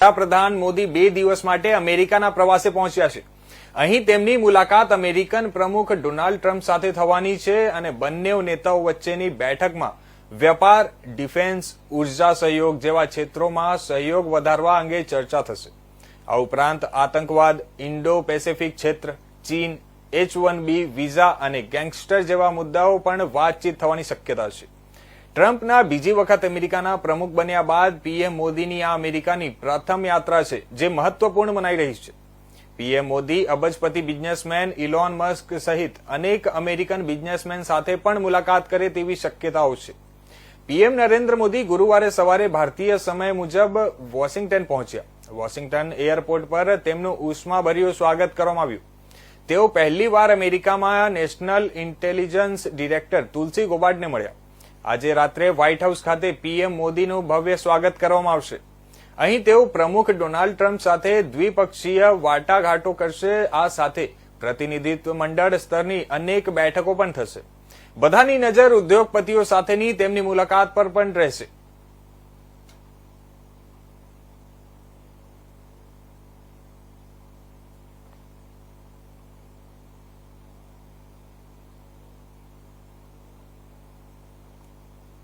વડાપ્રધાન મોદી બે દિવસ માટે અમેરિકાના પ્રવાસે પહોંચ્યા છે. અહીં તેમની મુલાકાત અમેરિકન પ્રમુખ ડોનાલ્ડ ટ્રમ્પ સાથે થવાની છે અને બંને નેતાઓ વચ્ચેની બેઠકમાં વેપાર, ડિફેન્સ, ઊર્જા સહયોગ જેવા ક્ષેત્રોમાં સહયોગ વધારવા અંગે ચર્ચા થશે. આ ઉપરાંત આતંકવાદ, ઇન્ડો પેસિફિક ક્ષેત્ર, ચીન, એચ વન બી, વિઝા અને ગેંગસ્ટર જેવા મુદ્દાઓ પણ વાતચીત થવાની શક્યતા છે. ટ્રમ્પના બીજી વખત અમેરિકાના પ્રમુખ બન્યા બાદ પીએમ મોદીની આ અમેરિકાની પ્રથમ યાત્રા છે, જે મહત્વપૂર્ણ મનાઈ રહી છે. પીએમ મોદી, અબજપતિ બિઝનેસમેન ઇલોન મસ્ક સહિત અનેક અમેરિકન બિઝનેસમેન સાથે પણ મુલાકાત કરે તેવી શક્યતાઓ છે. પીએમ નરેન્દ્ર મોદી ગુરુવારે સવારે ભારતીય સમય મુજબ વોશિંગ્ટન પહોંચ્યા. વોશિંગ્ટન એરપોર્ટ પર તેમનું ઉષ્માભર્યું સ્વાગત કરવામાં આવ્યું. તેઓ પહેલીવાર અમેરિકામાં નેશનલ ઇન્ટેલિજન્સ ડિરેક્ટર તુલસી ગોબાર્ડને મળ્યા. આજે રાત્રે વ્હાઇટ હાઉસ ખાતે પીએમ મોદીનું ભવ્ય સ્વાગત કરવામાં આવશે. અહીં તેઓ પ્રમુખ ડોનાલ્ડ ટ્રમ્પ સાથે દ્વિપક્ષીય વાટાઘાટો કરશે. આ સાથે પ્રતિનિધિત્વ મંડળ સ્તરની અનેક બેઠકો પણ થશે. બધાની નજર ઉદ્યોગપતિઓ સાથેની તેમની મુલાકાત પર પણ રહેશે.